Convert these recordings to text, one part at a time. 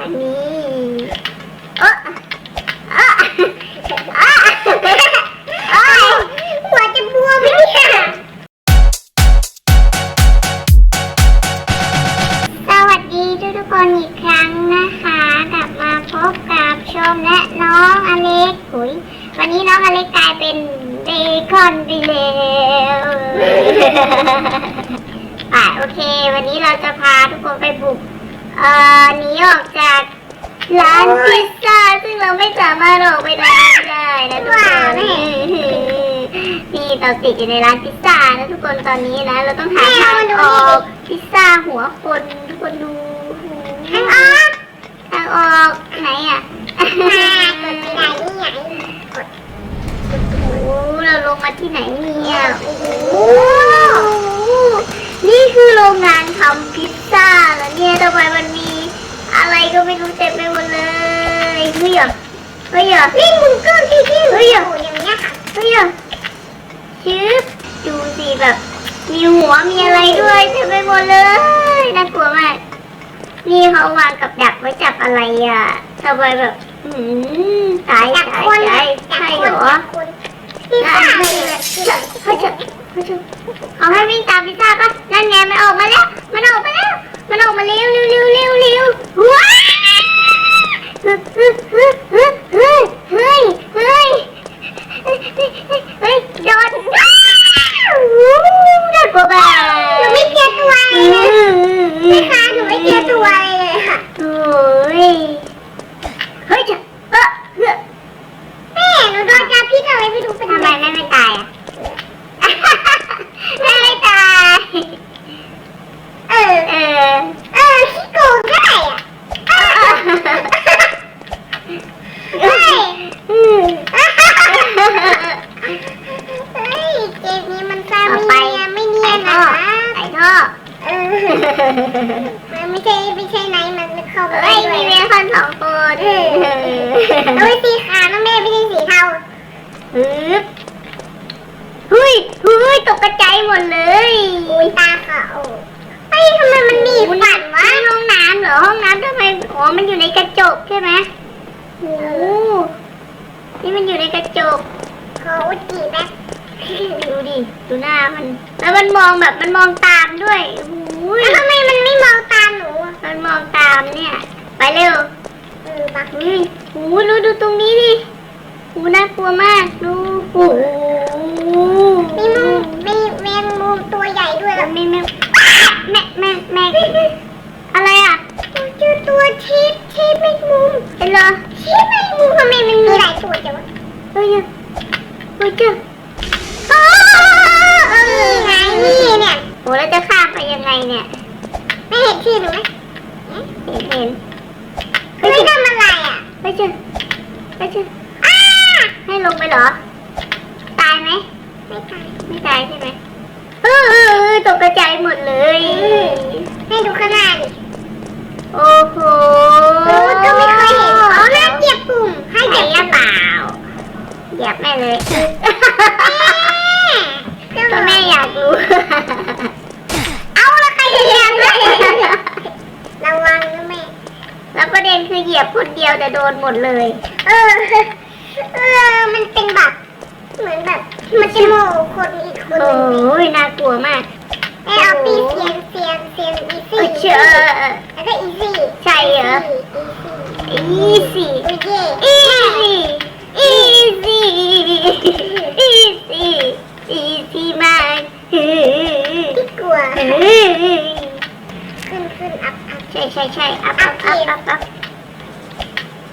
อันนี้เออเออเออเออหัวจะบวมไหมเนี่ย สวัสดีทุกทุกๆคนอีกครั้งนะคะ กลับมาพบกับชมและน้องอเล็กหุยวันนี้น้องอเล็กกลายเป็นเบคอนไปแล้ว อะโอเค วันนี้เราจะพาทุกคนไปบุก เอ่อหนีออกจากร้านพิซซ่าซึ่งเราไม่สามารถออกไปได้ได้นะทุกคนนี่เราติดอยู่ในร้านพิซซ่านะทุกคนตอนนี้นะ เราต้องหาทางออกพิซซ่าหัวคนทุกคนดูทางออกทางออกไหนอะกดไม่ได้นี่ไงโอ้เราลงมาที่ไหนเนี่ยโอ้ นี่คือโรงงานทำพิซซ่าเหรอเนี่ยทำไมมันมีอะไรก็ไม่รู้เต็มไปหมดเลยเฮ้ยเหรอเฮ้ยเหรอนี่มึงก็ที่ที่เฮ้ยเหรออย่างเงี้ยค่ะเฮ้ยเหรอชืบดูสิแบบ มีหัวมีอะไรด้วยเต็มไปหมดเลยน่ากลัวมากนี่เขาวางกับดักไว้จับอะไรอะทำไมแบบอืมตายตายตายใช่เหรอนั่นไม่เลยเฮ้ยเฮ้ย เอาให้วิ่งตามพิซซ่าก็นั่นไงมันออกมาแล้ว มันออกมาแล้ว มันออกมาเร็วเร็วเร็วเร็วเร็วว้าเฮ้ยเฮ้ยเฮ้ยเฮ้ยเฮ้ยเฮ้ยเฮ้ยโดนน่ากลัวไปหนูไม่เจอตัวเลยนะคะหนูไม่เจอตัวเลย ใช่ไหมโอ้นี่มันอยู่ในกระจกขออุจจีแป๊บดูดิ ดูหน้ามัน แล้วมันมองแบบมันมองตามด้วยโอ้ยแล้วทำไมมันไม่มองตามหนูอะมันมองตามเนี่ย ไปเร็วเออบักเฮ้ยโอ้ยดูดูตรงนี้ดิโอ้น่ากลัวมากดูโอ้โหมีมุมมีแมงมุมตัวใหญ่ด้วยแล้วมีแม่แม่แม่แม่อะไรอะเจอตัวชีส ชีสแมงมุมเป็นเหรอชีสแมงมุมทำไมมันมีหลายตัวจังวะเฮ้ยเฮ้ยเจ้าอ๋อเออไงนี่เนี่ยโอ้แล้วจะข้ามไปยังไงเนี่ย ไม่เห็นชื่อหนูไหมเห็นเห็นเฮ้ยทำอะไรอะเฮ้ยเจ้าเฮ้ยเจ้าอ้าให้ลงไปเหรอ ตายไหมไม่ตายไม่ตายใช่ไหมเออเออเออตกกระจายหมดเลย ให้ดูข้างหน้าดิ โอ้โหโอ้ก็ไม่เคยเห็นอ๋อน่าเหยียบปุ่มให้ให้เหยีเหยยีบยบเปล่าเหยียบแม่เลยเจ้าก็แม่อยากรู้ เอาละใครจะเหยียบเลยระวังนะแม่ แล้วประเด็นคือเหยียบคนเดียวแต่โดนหมดเลย เออ เออ มันเป็นแบบเหมือนแบบ มันจะโมโหคนอีกคนหโอ้นึ่งยน่ากลัวมากแม่เอาปีเสียง เสียงเสียงอีเอซี่อเชื่อแล้วก็อีซี่ใช่เหรออีซี่ easy โอ้ยเย่ easy easy easy easy มากที่กลัวเฮ้ยขึ้นขึ้นอัพอัพใช่ใช่ใช่อัพอัพอัพอัพอัพ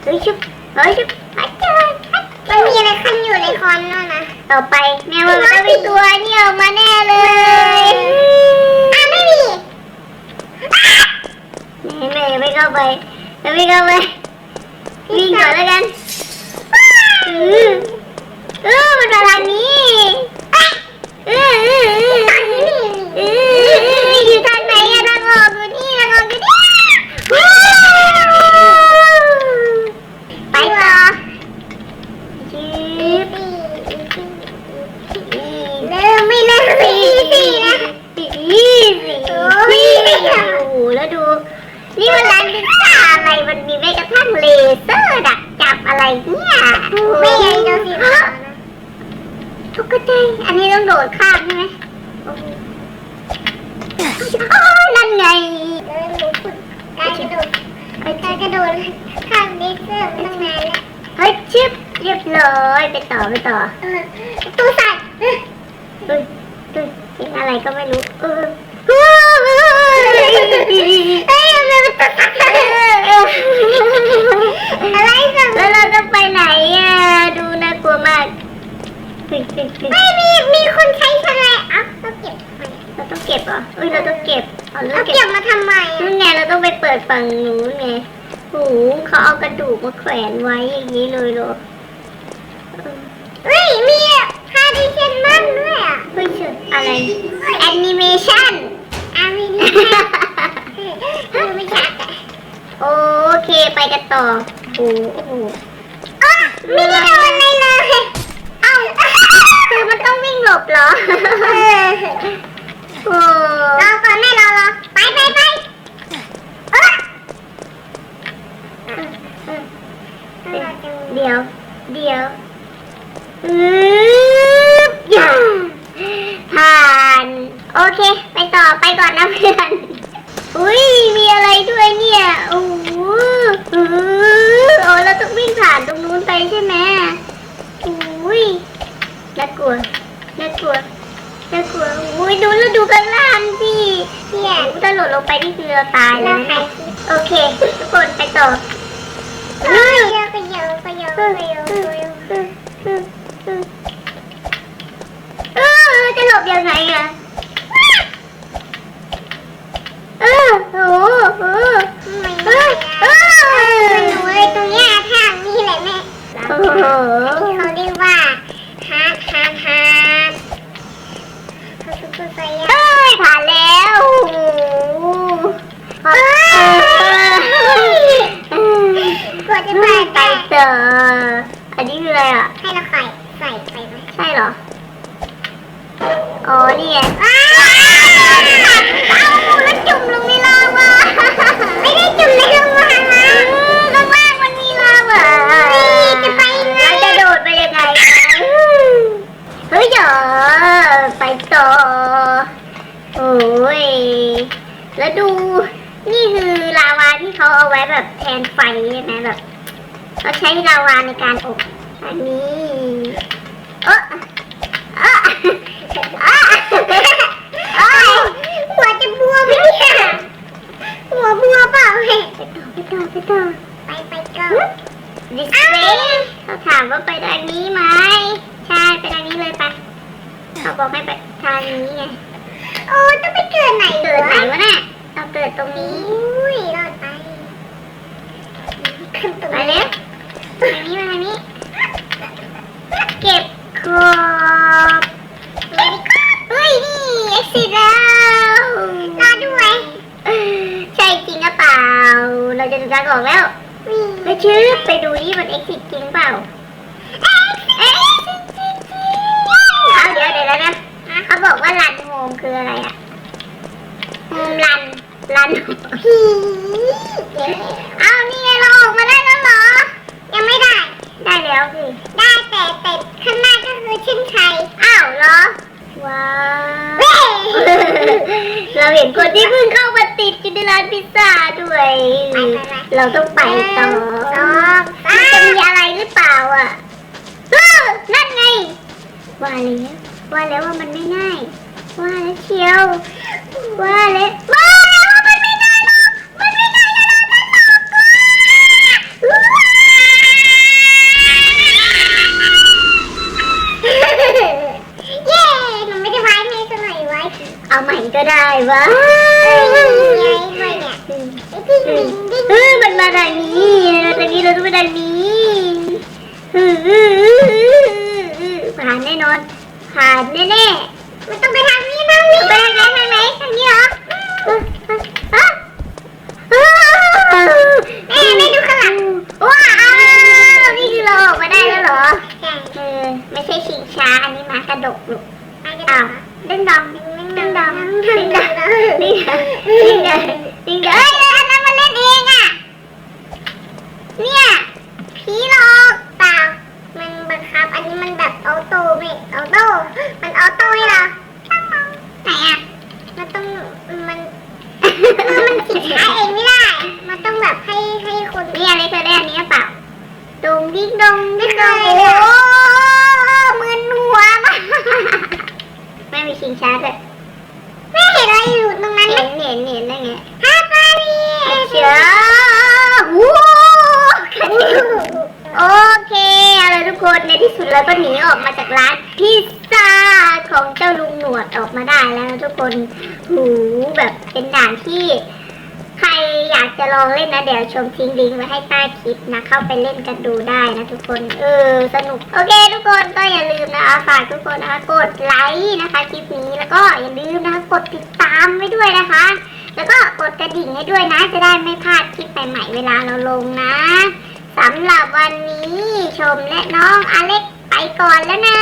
เฮ้ยชุบเฮ้ยชุบฮัจจ้าฮัจมันมีอะไรขึ้นอยู่ในคอนนั่นนะต่อไปแม่ว่ามันต้องมีตัวนี่ออกมาแน่เลย อะไม่มี แม่ไม่เข้าไปยังไม่เข้าไปวิ่งก่อนแล้วกันเออมันมาทางนี้เออเออเออตอนนี้มีเอออยู่ทางไหนอะทางออกอยู่นี่ทางออกอยู่นี่ไปต่อชืบเริ่มไม่เริ่มอีซี่นะอีซี่โอ้ยแล้วดู นี่มันร้านดิซซ่อะไรมันมีแม้กระทั่งเลเซอร์ดักจับอะไรเนี่ยไม่ไงโดนสีฟ้าะทุกกระจายอันนี้ต้องโดดข้ามใช่ไหมโอนั่นไงแล้การกระโดดการกระโดดข้ามเลเซอร์ตั้งนานแล้วเฮ้ยชิปเรียบร้อยไปต่อไปต่อตัวสั่นดูดูอะไรก็ไม่รู้เออ อ้ยมันเป็นตู้สัตว์อะไรสักแล้วเราจะไปไหนอะดูน่ากลัวมากเฮ้ยเฮ้ยเฮ้ยไม่มีมีคนใช้ทะเลอะเราเก็บทำไมเราต้องเก็บเหรอเฮ้ยเราต้องเก็บเอาเราเราเก็เก็บบมาทำไมนู่นไงเราต้องไปเปิดฝั่งนู้นไงโอ้โหเขาเอากระดูกมาแขวนไว้อย่างนี้เลยเหรอเออเฮ้ยมีพาดิเชนมันด้วยอะเฮ้ยเชิญอะไรแอนิเมชั่นอามีนี่ ไม่ชัดอะโอเคไปกันต่อ โอ้โหอ๋อไม่ได้โดนอะไรเลยเอ้าคือมันต้องวิ่งหลบเหรอโอ้รอก่อนแม่รอรอไปไปไปเออเดี๋ยว เดี๋ยวอย่าผ่าน โอเค ไปต่อไปก่อนนะเพื่อน อุ้ยมีอะไรด้วยเนี่ย โอ้โหอื้อโอ้เราต้องวิ่ง ผ่านตรงนู้นไปใช่ไหมอุ้ยน่ากลัวน่ากลัวน่ากลัวอุ้ยดูแล้วดูกันล่างสิเนี่ยโอ้โหถ้าหล่นลงไปนี่คือเราตายเลเรายใครนะโอเคทุกคนไปต่อเออเยอะไปเยอะไปเยอะไปเยอะไปเยอะเออจะหลบยังไงอะเออโอ้โหไม่เอได้อเอเอออหนูเลยตรงเนี้ยทาง นี่แหละแม่โอ้โหที่เขาเรียกว่าฮาร์ดฮาร์ดฮาร์ดเขาซุปเปอร์ไซยาเอ้ยผ่านแล้วโอ้โหเออกว่าจะผ่านไปได้ต่ออันนี้คืออะไรอะ ให้เราใส่ใส่ไปไหมใช่เหรอ อ๋อนี่ไง อ้าวเอาแล้วจุ่มลงในลาวาไม่ได้จุ่มในลาวานะ ข้างล่างมันมีลาวา นี่จะไปไง เราจะโดดไปยังไงนะเฮ้ยเดี๋ยวไปต่อ โอ้ย แล้วดู นี่คือลาวาที่ เขาเอาไว้แบบแทนไฟใช่ไหมแบบเขาใช้ลาวาในการอบ อันนี้เออเออเออเออหัวจะบวมไหมเนี่ยหัวบวมเปล่าเฮ้ยไปต่อไปต่อไปไปก็ดิสเพย์เขาถามว่าไปทางนี้ไหมใช่ไปทางนี้เลยไปเขาบอกให้ไปทางนี้ไงโอ้ต้องไปเกิดไหนเกิดไหนวะเนี่ยเราเกิดตรงนี้อุ้ยเรอดไป ขึ้นตรงไปนี้เร็วทางนี้มาทางนี้เก็บขอบเฮ้ยนี่เอ็กซิแล้วรอด้วยใช่จริงหรือเปล่า เราจะดูการออกแล้วไปชื่อไปดูนี่มันเอ็กซิจริงเปล่าเอ็กซิจริงเอาเดี๋ยวเดี๋ยวนะเขาบอกว่ารันโฮมคืออะไรอะโฮมรัน รันผีเอานี่ไงเราออกมาได้แล้วเหรอ ยังไม่ได้ ได้แล้วสิ ได้แต่แต่ข้างหน้าก็คือเช่นชัย อ้าวเหรอ ว้าวเฮ้ยเราเห็นคนที่เพิ่งเข้ามาติดอยู่ในร้านพิซซ่าด้วยเราต้องไปต่อสองสามันจะมมีอะไรหรือเปล่าอะเออนั่นไง ว่าแล้วว่าแล้วว่ามันไม่ง่าย ว่าแล้วเชียว ว่าแล้วว่าแล้ว อ้าวเด้งดองเด้งดองเด้งดองเด้งดองเด้งดองเด้งดองเฮ้ยอันนั้นมันเล่นเองอะ เนี่ยผีหลอกเปล่า มันบังคับ อันนี้มันแบบออโต้ไม่ออโต้ มันออโต้ให้เราไหนอะ มันต้องมันมันผิดท้ายเอง ในที่สุดเราก็หนีออกมาจากร้านพิซซ่าของเจ้าลุงหนวดออกมาได้แล้วนะทุกคนหูแบบเป็นด่านที่ ใครอยากจะลองเล่นนะเดี๋ยวชมทิ้งลิงก์ไว้ให้ใต้คลิปนะเข้าไปเล่นกันดูได้นะทุกคนเออสนุกโอเค ทุกคนก็อย่าลืมนะคะฝากทุกคนนะคะกดไลค์นะคะคลิปนี้แล้วก็อย่าลืมนะคะกดติดตามไว้ด้วยนะคะ แล้วก็กดกระดิ่งให้ด้วยนะ จะได้ไม่พลาดคลิปใหม่ๆเวลาเราลงนะ สำหรับวันนี้ชมและน้องอเล็กไปก่อนแล้วนะ